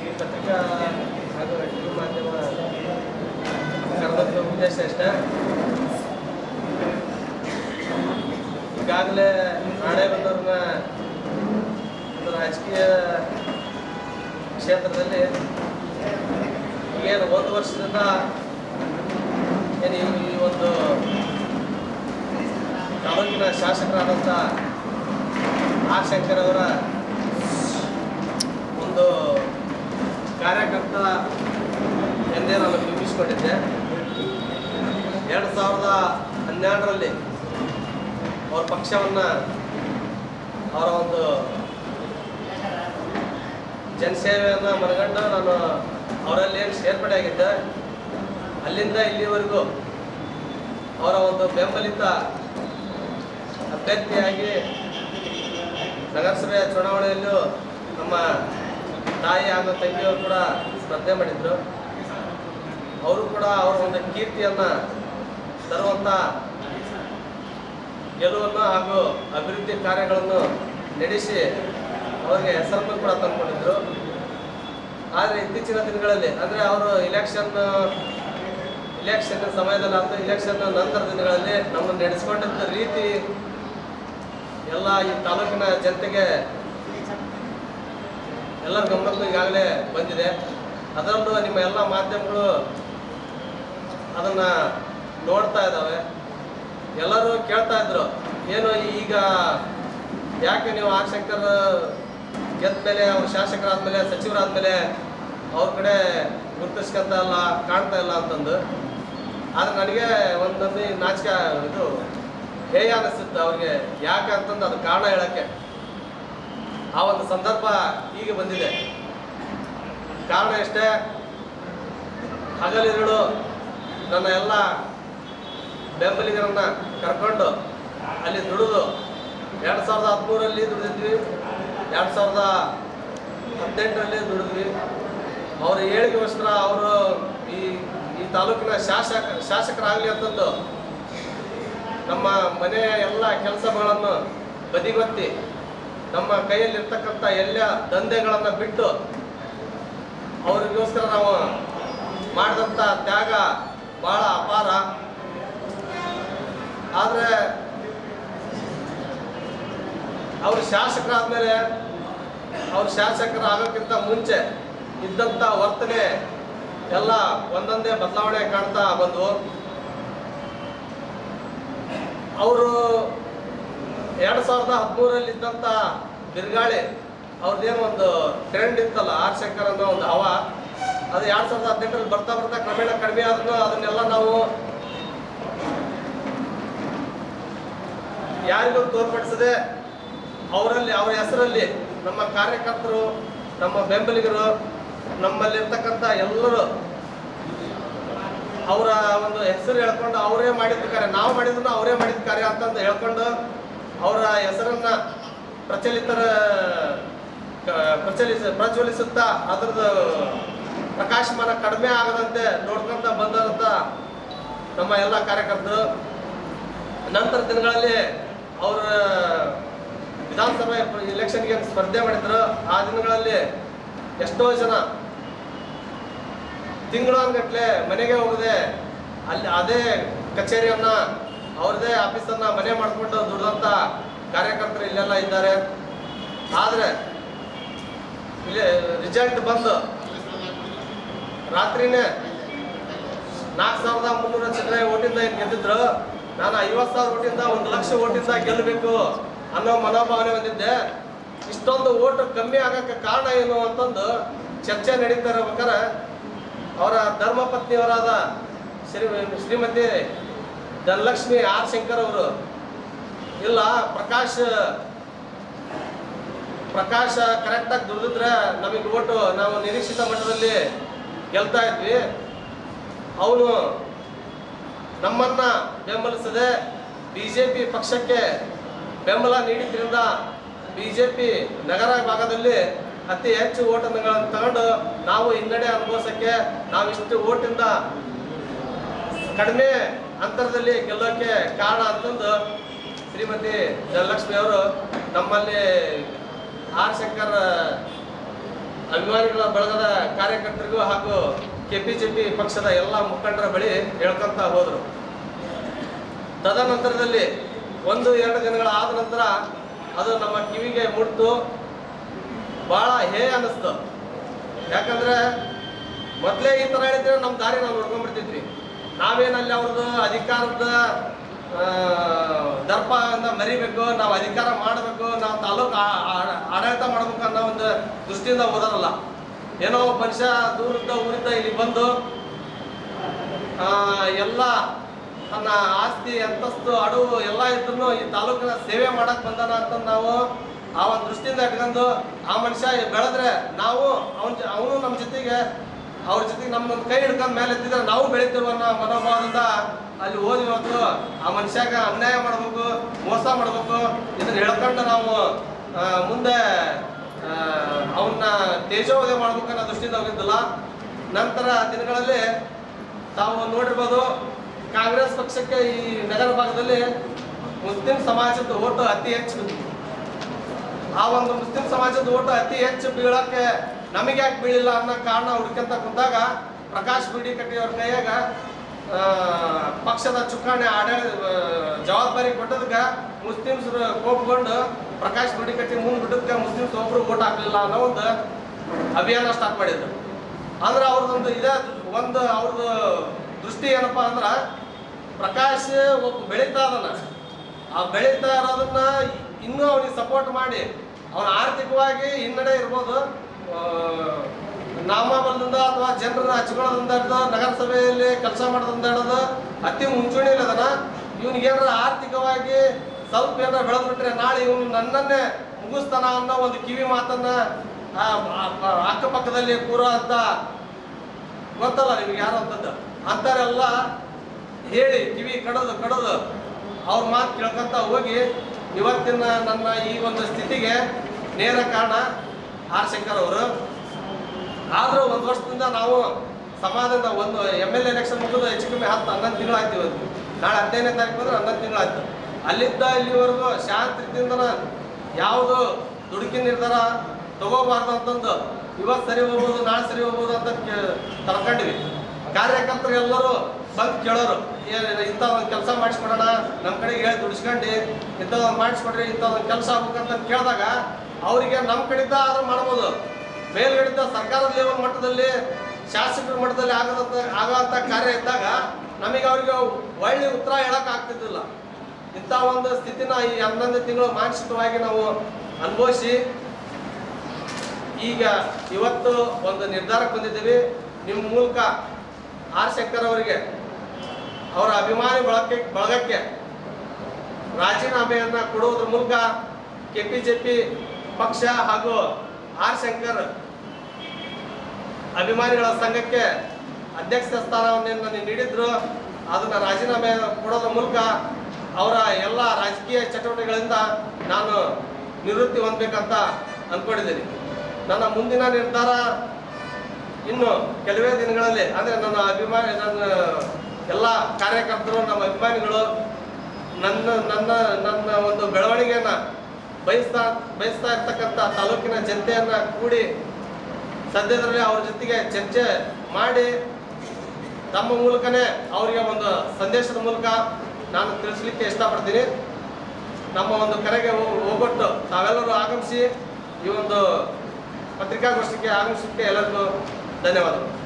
ಈ ಪತ್ರಿಕಾ ಹಾಗೂ ಟಿವಿ ಮಾಧ್ಯಮ ಕರೆದಂಥ ಉದ್ದೇಶ ಈಗಾಗಲೇ ಬಂದವ್ರನ್ನ ರಾಜಕೀಯ ಕ್ಷೇತ್ರದಲ್ಲಿ ಏನು ಒಂದು ವರ್ಷದಿಂದ ಏನು ಈ ಒಂದು ತಾಲೂಕಿನ ಶಾಸಕರಾದಂಥ ಆರ್ ಶಂಕರ್ ಅವರ ಒಂದು ಕಾರ್ಯಕರ್ತ ಎಂದೇ ನಾನು ಬಿಂಬಿಸಿಕೊಂಡಿದ್ದೆ ಎರಡು ಸಾವಿರದ ಹನ್ನೆರಡರಲ್ಲಿ ಅವ್ರ ಪಕ್ಷವನ್ನು ಅವರ ಒಂದು ಜನಸೇವೆಯನ್ನು ಮನಗಂಡು ನಾನು ಅವರಲ್ಲಿ ಏನು ಸೇರ್ಪಡೆ ಆಗಿದ್ದೆ, ಅಲ್ಲಿಂದ ಇಲ್ಲಿವರೆಗೂ ಅವರ ಒಂದು ಬೆಂಬಲಿತ ಅಭ್ಯರ್ಥಿಯಾಗಿ ನಗರಸಭೆಯ ಚುನಾವಣೆಯಲ್ಲೂ ನಮ್ಮ ತಾಯಿ ಹಾಗೂ ತಂಗಿಯವರು ಕೂಡ ಸ್ಪರ್ಧೆ ಮಾಡಿದ್ರು. ಅವರು ಕೂಡ ಅವರ ಒಂದು ಕೀರ್ತಿಯನ್ನು ತರುವಂಥ ಗೆಲುವನ್ನು ಹಾಗೂ ಅಭಿವೃದ್ಧಿ ಕಾರ್ಯಗಳನ್ನು ನಡೆಸಿ ಅವರಿಗೆ ಹೆಸರನ್ನು ಕೂಡ ತಂದುಕೊಂಡಿದ್ರು. ಆದರೆ ಇತ್ತೀಚಿನ ದಿನಗಳಲ್ಲಿ, ಅಂದರೆ ಅವರು ಇಲೆಕ್ಷನ್ ಇಲೆಕ್ಷನ್ ಸಮಯದಲ್ಲಿ ಅಂತ ಇಲೆಕ್ಷನ್ ನಂತರ ದಿನಗಳಲ್ಲಿ ನಮ್ಮನ್ನು ನಡೆಸಿಕೊಂಡಂತ ರೀತಿ ಎಲ್ಲ ಈ ತಾಲೂಕಿನ ಜನತೆಗೆ ಎಲ್ಲರ ಗಮನಕ್ಕೂ ಈಗಾಗಲೇ ಬಂದಿದೆ. ಅದರಲ್ಲೂ ನಿಮ್ಮ ಎಲ್ಲ ಮಾಧ್ಯಮಗಳು ಅದನ್ನು ನೋಡ್ತಾ ಇದ್ದಾವೆ. ಎಲ್ಲರೂ ಕೇಳ್ತಾ ಇದ್ರು, ಏನು ಈಗ ಯಾಕೆ ನೀವು ಆ ಶಂಕರ್ ಗೆದ್ದ ಮೇಲೆ, ಅವ್ರು ಶಾಸಕರಾದ್ಮೇಲೆ ಸಚಿವರಾದ್ಮೇಲೆ ಅವ್ರ ಕಡೆ ಗುರುತಿಸ್ಕೊಂತ ಇಲ್ಲ, ಕಾಣ್ತಾ ಇಲ್ಲ ಅಂತಂದು. ಆದ್ರೆ ನನಗೆ ಒಂದೊಂದು ನಾಚಿಕೆ ಇದು ಹೇಯ ಅನಿಸ್ತಿತ್ತು ಅವ್ರಿಗೆ? ಯಾಕೆ ಅಂತಂದು ಅದು ಕಾರಣ ಹೇಳಕ್ಕೆ. ಆ ಒಂದು ಸಂದರ್ಭ ಈಗ ಬಂದಿದೆ. ಕಾರಣ ಎಷ್ಟೇ? ಹಗಲಿರುಳು ನನ್ನ ಎಲ್ಲ ಬೆಂಬಲಿಗರನ್ನ ಕರ್ಕೊಂಡು ಅಲ್ಲಿ ದುಡಿದು ಎರಡು ಸಾವಿರದ ಹದಿಮೂರಲ್ಲಿ ದುಡಿದ್ವಿ ಎರಡು ಸಾವಿರದ ಹದಿನೆಂಟರಲ್ಲಿ ದುಡಿದ್ವಿ. ಅವರ ಏಳಿಗೆಗೋಸ್ಕರ ಅವರು ಈ ಈ ತಾಲೂಕಿನ ಶಾಸಕ, ಶಾಸಕರಾಗಲಿ ಅಂತಂದು ನಮ್ಮ ಮನೆಯ ಎಲ್ಲ ಕೆಲಸಗಳನ್ನು ಬದಿಗೊತ್ತಿ ನಮ್ಮ ಕೈಯಲ್ಲಿರ್ತಕ್ಕಂಥ ಎಲ್ಲ ದಂಧೆಗಳನ್ನು ಬಿಟ್ಟು ಅವರಿಗೋಸ್ಕರ ನಾವು ಮಾಡಿದಂಥ ತ್ಯಾಗ ಬಹಳ ಅಪಾರ. ಆದರೆ ಅವರು ಶಾಸಕರಾದ್ಮೇಲೆ ಅವ್ರು ಶಾಸಕರಾಗೋಕ್ಕಿಂತ ಮುಂಚೆ ಇದ್ದಂಥ ವರ್ತನೆ ಎಲ್ಲ ಒಂದೊಂದೇ ಬದಲಾವಣೆ ಕಾಣ್ತಾ ಬಂದವು ಅವರು ಎರಡು ಸಾವಿರದ ಹದಿಮೂರಲ್ಲಿ ಇದ್ದಂಥ ಬಿರುಗಾಳಿ ಅವ್ರದ್ದೇನು ಒಂದು ಟ್ರೆಂಡ್ ಇತ್ತಲ್ಲ, ಆರ್ ಶಂಕರ್ ಅನ್ನೋ ಒಂದು ಹವಾ, ಅದು ಎರಡು ಸಾವಿರದ ಹದಿನೆಂಟರಲ್ಲಿ ಬರ್ತಾ ಬರ್ತಾ ಕ್ರಮೇಣ ಕಡಿಮೆ ಆದ್ರೂ ಅದನ್ನೆಲ್ಲ ನಾವು ಯಾರಿಗೂ ತೋರ್ಪಡಿಸದೆ ಅವರಲ್ಲಿ, ಅವರ ಹೆಸರಲ್ಲಿ ನಮ್ಮ ಕಾರ್ಯಕರ್ತರು, ನಮ್ಮ ಬೆಂಬಲಿಗರು, ನಮ್ಮಲ್ಲಿರ್ತಕ್ಕಂಥ ಎಲ್ಲರೂ ಅವರ ಒಂದು ಹೆಸರು ಹೇಳ್ಕೊಂಡು ಅವರೇ ಮಾಡಿದ ಕಾರ್ಯ, ನಾವು ಮಾಡಿದ್ರು ಅವರೇ ಮಾಡಿದ ಕಾರ್ಯ ಅಂತಂದು ಹೇಳ್ಕೊಂಡು ಅವರ ಹೆಸರನ್ನ ಪ್ರಚಲಿತರ ಪ್ರಚಲಿಸ, ಪ್ರಜ್ವಲಿಸುತ್ತಾ ಅದ್ರದ್ದು ಪ್ರಕಾಶಮಾನ ಕಡಿಮೆ ಆಗದಂತೆ ನೋಡ್ಕೊಂತ ಬಂದಂತ ನಮ್ಮ ಎಲ್ಲ ಕಾರ್ಯಕರ್ತರು. ನಂತರ ದಿನಗಳಲ್ಲಿ ಅವರ ವಿಧಾನಸಭೆ ಇಲೆಕ್ಷನ್ಗೆ ಸ್ಪರ್ಧೆ ಮಾಡಿದ್ರು. ಆ ದಿನಗಳಲ್ಲಿ ಎಷ್ಟೋ ಜನ ತಿಂಗಳಾನ್ಗಟ್ಲೆ ಮನೆಗೆ ಹೋಗದೆ ಅಲ್ಲಿ ಅದೇ ಕಚೇರಿಯನ್ನ ಅವ್ರದೇ ಆಫೀಸನ್ನ ಮನೆ ಮಾಡಿಕೊಂಡು ದುಡ್ದಂತ ಕಾರ್ಯಕರ್ತರು ಇಲ್ಲೆಲ್ಲ ಇದ್ದಾರೆ. ಆದ್ರೆ ಇಲ್ಲಿ ರಿಸಲ್ಟ್ ಬಂದು ರಾತ್ರಿನೇ ನಾಲ್ಕು ಸಾವಿರದ ಮುನ್ನೂರ ಚಿಲ್ಲರೆ ಓಟಿಂದ ಏನು ಗೆದ್ದಿದ್ರು? ನಾನು ಐವತ್ತು ಸಾವಿರ ಓಟಿಂದ ಒಂದು ಲಕ್ಷ ಓಟಿಂದ ಗೆಲ್ಲಬೇಕು ಅನ್ನೋ ಮನೋಭಾವನೆ ಹೊಂದಿದ್ದೆ ಇಷ್ಟೊಂದು ಓಟು ಕಮ್ಮಿ ಆಗಕ್ಕೆ ಕಾರಣ ಏನು ಅಂತಂದು ಚರ್ಚೆ ನಡೀತಾ ಇರ್ಬೇಕಾರೆ ಅವರ ಧರ್ಮಪತ್ನಿಯವರಾದ ಶ್ರೀ ಶ್ರೀಮತಿ ಧನಲಕ್ಷ್ಮಿ, ಆರ್ ಶಂಕರ್ ಅವರು. ಇಲ್ಲ, ಪ್ರಕಾಶ್, ಪ್ರಕಾಶ ಕರೆಕ್ಟಾಗಿ ದುಡಿದ್ರೆ ನಮಗೆ ಓಟು. ನಾವು ನಿರೀಕ್ಷಿತ ಮಟ್ಟದಲ್ಲಿ ಗೆಲ್ತಾ ಇದ್ವಿ. ಅವನು ನಮ್ಮನ್ನ ಬೆಂಬಲಿಸದೆ ಬಿ ಜೆ ಪಿ ಪಕ್ಷಕ್ಕೆ ಬೆಂಬಲ ನೀಡಿದ್ರಿಂದ ಬಿ ಜೆ ಪಿ ನಗರ ಭಾಗದಲ್ಲಿ ಅತಿ ಹೆಚ್ಚು ಓಟನ್ನು ತಗೊಂಡು ನಾವು ಹಿನ್ನಡೆ ಅನುಭವಿಸೋಕ್ಕೆ ಇಷ್ಟು ಓಟಿಂದ ಕಡಿಮೆ ಅಂತರದಲ್ಲಿ ಗೆಲ್ಲೋಕೆ ಕಾರಣ ಅಂತಂದು ಶ್ರೀಮತಿ ಜಯಲಕ್ಷ್ಮಿ ಅವರು ನಮ್ಮಲ್ಲಿ ಆರ್ ಶಂಕರ್ ಅಭಿಮಾನಿಗಳ ಬಳಗದ ಕಾರ್ಯಕರ್ತರಿಗೂ ಹಾಗೂ ಕೆ ಬಿಜೆಪಿ ಪಕ್ಷದ ಎಲ್ಲ ಮುಖಂಡರ ಬಳಿ ಹೇಳ್ಕೊಂತ ಹೋದರು. ತದನಂತರದಲ್ಲಿ ಒಂದು, ಎರಡು ದಿನಗಳ ಆದ ನಂತರ ಅದು ನಮ್ಮ ಕಿವಿಗೆ ಮುಟ್ಟು ಭಾಳ ಹೇ ಅನ್ನಿಸ್ತು. ಯಾಕಂದರೆ ಮೊದಲೇ ಈ ಥರ ಹೇಳಿದ್ರೆ ನಮ್ಮ ದಾರಿ ನಾವು ನೋಡ್ಕೊಂಡ್ಬಿಡ್ತಿದ್ವಿ. ನಾವೇನಲ್ಲಿ ಅವ್ರದ್ದು ಅಧಿಕಾರದ ದರ್ಪ ಅಂತ ಮರಿಬೇಕು, ನಾವು ಅಧಿಕಾರ ಮಾಡಬೇಕು, ನಾವು ತಾಲೂಕು ಆಡಳಿತ ಮಾಡಬೇಕು ಅನ್ನೋ ಒಂದು ದೃಷ್ಟಿಯಿಂದ ಓದೋರಲ್ಲ ಏನೋ ಮನುಷ್ಯ ದೂರದ ಊರಿಂದ ಇಲ್ಲಿ ಬಂದು ಎಲ್ಲ ತನ್ನ ಆಸ್ತಿ, ಅಂತಸ್ತು ಅಡವು ಎಲ್ಲ ಇದ್ರು ಈ ತಾಲೂಕಿನ ಸೇವೆ ಮಾಡಕ್ ಬಂದಾನ ಅಂತ ನಾವು ಆ ಒಂದು ದೃಷ್ಟಿಯಿಂದ ಇಟ್ಕೊಂಡು ಆ ಮನುಷ್ಯ ಬೆಳೆದ್ರೆ ನಾವು ಅವನ ಅವನು ನಮ್ಮ ಜೊತೆಗೆ ಅವ್ರ ಜೊತೆ ನಮ್ಮ ಕೈ ಹಿಡ್ಕೊಂಡು ಮೇಲೆ ಎತ್ತಿದ್ರೆ ನಾವು ಬೆಳಿತೀವಿ ಅನ್ನೋ ಮನೋಭಾವದಿಂದ ಅಲ್ಲಿ ಹೋದ್ವಿ ಇವತ್ತು ಆ ಮನುಷ್ಯಾಗ ಅನ್ಯಾಯ ಮಾಡ್ಬೇಕು, ಮೋಸ ಮಾಡ್ಬೇಕು. ಇದನ್ನ ಹೇಳ್ಕೊಂಡು ನಾವು ಮುಂದೆ ಅವನ್ನ ತೇಜೋವಧೆ ಮಾಡ್ಬೇಕು ಅನ್ನೋ ದೃಷ್ಟಿಯಿಂದ ಹೋಗಿದ್ದಲ್ಲ. ನಂತರ ದಿನಗಳಲ್ಲಿ ತಾವು ನೋಡಿರ್ಬೋದು, ಕಾಂಗ್ರೆಸ್ ಪಕ್ಷಕ್ಕೆ ಈ ನಗರ ಭಾಗದಲ್ಲಿ ಮುಸ್ಲಿಂ ಸಮಾಜದ ಓಟು ಅತಿ ಹೆಚ್ಚು. ಆ ಒಂದು ಮುಸ್ಲಿಂ ಸಮಾಜದ ಓಟು ಅತಿ ಹೆಚ್ಚು ಬೀಳಕ್ಕೆ ನಮಗೆ ಯಾಕೆ ಬೀಳಿಲ್ಲ ಅನ್ನೋ ಕಾರಣ ಹುಡುಕಂತ ಕುಂದಾಗ ಪ್ರಕಾಶ್ ಬಿಡಿ ಕಟ್ಟಿಯವ್ರ ಕೈಯಾಗ ಪಕ್ಷದ ಚುಕ್ಕಾಣೆ ಆಡಳಿತ ಜವಾಬ್ದಾರಿ ಕೊಟ್ಟದಕ್ಕೆ ಮುಸ್ಲಿಮ್ಸ್ ಕೋಪ್ಕೊಂಡು ಪ್ರಕಾಶ್ ಬಿಡಿ ಕಟ್ಟಿ ಮುಂದೆ ಬಿಟ್ಟದಕ್ಕೆ ಮುಸ್ಲಿಮ್ಸ್ ಒಬ್ರು ಓಟ್ ಹಾಕಲಿಲ್ಲ ಅನ್ನೋ ಒಂದು ಅಭಿಯಾನ ಸ್ಟಾರ್ಟ್ ಮಾಡಿದ್ರು. ಅಂದ್ರೆ ಅವ್ರದ್ದೊಂದು ಇದೇ ಒಂದು ಅವ್ರದ್ದು ದೃಷ್ಟಿ ಏನಪ್ಪ ಅಂದ್ರೆ ಪ್ರಕಾಶ್ ಒಬ್ಬ ಬೆಳೀತಾ ಅದನ್ನ ಆ ಬೆಳೀತಾ ಇರೋದನ್ನ ಇನ್ನೂ ಅವ್ರಿಗೆ ಸಪೋರ್ಟ್ ಮಾಡಿ, ಅವನ ಆರ್ಥಿಕವಾಗಿ ಹಿನ್ನಡೆ ಇರ್ಬೋದು. ನಾಮಬಲದಿಂದ ಅಥವಾ ಜನರನ್ನ ಹಚ್ಕೊಳ್ಳೋದ್ರಿಂದ ಹಿಡ್ದು ನಗರಸಭೆಯಲ್ಲಿ ಕೆಲಸ ಮಾಡೋದ್ರಿಂದ ಹಿಡಿದು ಅತಿ ಮುಂಚೂಣಿಯಲ್ಲಿ ಅದನ್ನ. ಇವನಿಗೆ ಆರ್ಥಿಕವಾಗಿ ಸ್ವಲ್ಪ ಏನಾರ ಬೆಳೆದ್ಬಿಟ್ರೆ ನಾಳೆ ಇವನು ನನ್ನನ್ನೇ ಮುಗಿಸ್ತಾನ ಅನ್ನೋ ಒಂದು ಕಿವಿ ಮಾತನ್ನ ಅಕ್ಕಪಕ್ಕದಲ್ಲಿ ಕೂರೋ ಅಂತ ಗೊತ್ತಲ್ಲ ನಿಮ್ಗೆ ಯಾರು ಅಂತದ್ದು ಅಂತಾರೆಲ್ಲ ಹೇಳಿ ಕಿವಿ ಕಡದು ಕಡದು ಅವ್ರ ಮಾತು ಕೇಳ್ಕೊಂತ ಹೋಗಿ ಇವತ್ತಿನ ನನ್ನ ಈ ಒಂದು ಸ್ಥಿತಿಗೆ ನೇರ ಕಾರಣ. ಆರ್ ಶಂಕರ್ ಅವರು. ಆದರೂ ಒಂದು ವರ್ಷದಿಂದ ನಾವು ಸಮಾಜದ ಒಂದು ಎಂ ಎಲ್ ಎಲೆಕ್ಷನ್ ಮುಗಿದು ಹೆಚ್ಚು ಕಮ್ಮಿ ಹತ್ತು, ಹನ್ನೊಂದು ತಿಂಗಳಾಯ್ತು ಇವತ್ತು. ನಾಳೆ ಹದಿನೈದನೇ ತಾರೀಕು ಬಂದ್ರೆ ಹನ್ನೊಂದು ತಿಂಗಳಾಯ್ತು. ಅಲ್ಲಿದ್ದ ಇಲ್ಲಿವರೆಗೂ ಶಾಂತ ರೀತಿಯಿಂದ ಯಾವುದು ದುಡುಕಿ ನಿರ್ಧಾರ ತಗೋಬಾರ್ದು ಅಂತಂದು ಇವತ್ತು ಸರಿ ಹೋಗ್ಬೋದು, ನಾಳೆ ಸರಿ ಹೋಗ್ಬೋದು ಅಂತ ತಲ್ಕೊಂಡ್ವಿ ಕಾರ್ಯಕರ್ತರು ಎಲ್ಲರೂ ಬಂದು ಕೇಳೋರು ಇಂಥ ಒಂದು ಕೆಲಸ ಮಾಡಿಸ್ಕೊಡೋಣ ನಮ್ಮ ಕಡೆಗೆ ಹೇಳಿ ದುಡಿಸ್ಕೊಂಡು, ಇಂಥದ್ದೊಂದು ಮಾಡಿಸ್ಕೊಡ್ರಿ, ಇಂಥದ್ದೊಂದು ಕೆಲಸ ಆಗ್ಬೇಕಂತ ಕೇಳಿದಾಗ ಅವರಿಗೆ ನಮ್ಮ ಕಡೆಯಿಂದ ಆದ್ರೂ ಮಾಡ್ಬೋದು ಮೇಲ್ಗಡೆಯಿಂದ ಸರ್ಕಾರದ ಲೆವೆಲ್ ಮಟ್ಟದಲ್ಲಿ, ಶಾಸಕರ ಮಟ್ಟದಲ್ಲಿ ಆಗದಂತ ಆಗಂತ ಕಾರ್ಯ ಇದ್ದಾಗ ನಮಗೆ ಅವರಿಗೆ ಒಳ್ಳೆ ಉತ್ತರ ಹೇಳಕ್ ಆಗ್ತಿದ್ದಿಲ್ಲ. ಇಂಥ ಒಂದು ಸ್ಥಿತಿನ ಈ ಹನ್ನೊಂದು ತಿಂಗಳು ಮಾನಸಿಕವಾಗಿ ನಾವು ಅನುಭವಿಸಿ, ಈಗ ಇವತ್ತು ಒಂದು ನಿರ್ಧಾರಕ್ಕೆ ಬಂದಿದ್ದೀವಿ. ನಿಮ್ಮ ಮೂಲಕ ಆರ್ ಶಂಕರ್ ಅವರಿಗೆ ಅವರ ಅಭಿಮಾನಿ ಬಳಕೆ, ಬಳಗಕ್ಕೆ ರಾಜೀನಾಮೆಯನ್ನು ಕೊಡುವುದ್ರ ಮೂಲಕ ಕೆಪಿಜೆಪಿ ಪಕ್ಷ ಹಾಗೂ ಆರ್ ಶಂಕರ್ ಅಭಿಮಾನಿಗಳ ಸಂಘಕ್ಕೆ ಅಧ್ಯಕ್ಷ ಸ್ಥಾನವನ್ನು ನೀಡಿದ್ರು. ಅದನ್ನು ರಾಜೀನಾಮೆ ಕೊಡೋದ್ರ ಮೂಲಕ ಅವರ ಎಲ್ಲ ರಾಜಕೀಯ ಚಟುವಟಿಕೆಗಳಿಂದ ನಾನು ನಿವೃತ್ತಿ ಹೊಂದಬೇಕಂತ ಅಂದ್ಕೊಂಡಿದ್ದೀನಿ ನನ್ನ ಮುಂದಿನ ನಿರ್ಧಾರ ಇನ್ನು ಕೆಲವೇ ದಿನಗಳಲ್ಲಿ, ಅಂದರೆ ನನ್ನ ಅಭಿಮಾನಿ ನನ್ನ ಎಲ್ಲ ಕಾರ್ಯಕರ್ತರು, ನಮ್ಮ ಅಭಿಮಾನಿಗಳು ನನ್ನ ನನ್ನ ನನ್ನ ಒಂದು ಬೆಳವಣಿಗೆಯನ್ನ ಬಯಸ್ತಾ ಬಯಸ್ತಾ ಇರ್ತಕ್ಕಂಥ ತಾಲೂಕಿನ ಜನತೆಯನ್ನ ಕೂಡಿ ಸದ್ಯದಲ್ಲಿ ಅವ್ರ ಜೊತೆಗೆ ಚರ್ಚೆ ಮಾಡಿ ತಮ್ಮ ಮೂಲಕನೇ ಅವರಿಗೆ ಒಂದು ಸಂದೇಶದ ಮೂಲಕ ನಾನು ತಿಳಿಸ್ಲಿಕ್ಕೆ ಇಷ್ಟಪಡ್ತೀನಿ. ನಮ್ಮ ಒಂದು ಕರೆಗೆ ಹೋಗೊಟ್ಟು ತಾವೆಲ್ಲರೂ ಆಗಮಿಸಿ ಈ ಒಂದು ಪತ್ರಿಕಾಗೋಷ್ಠಿಗೆ ಆಗಮಿಸಲಿಕ್ಕೆ ಎಲ್ಲರಿಗೂ ಧನ್ಯವಾದಗಳು.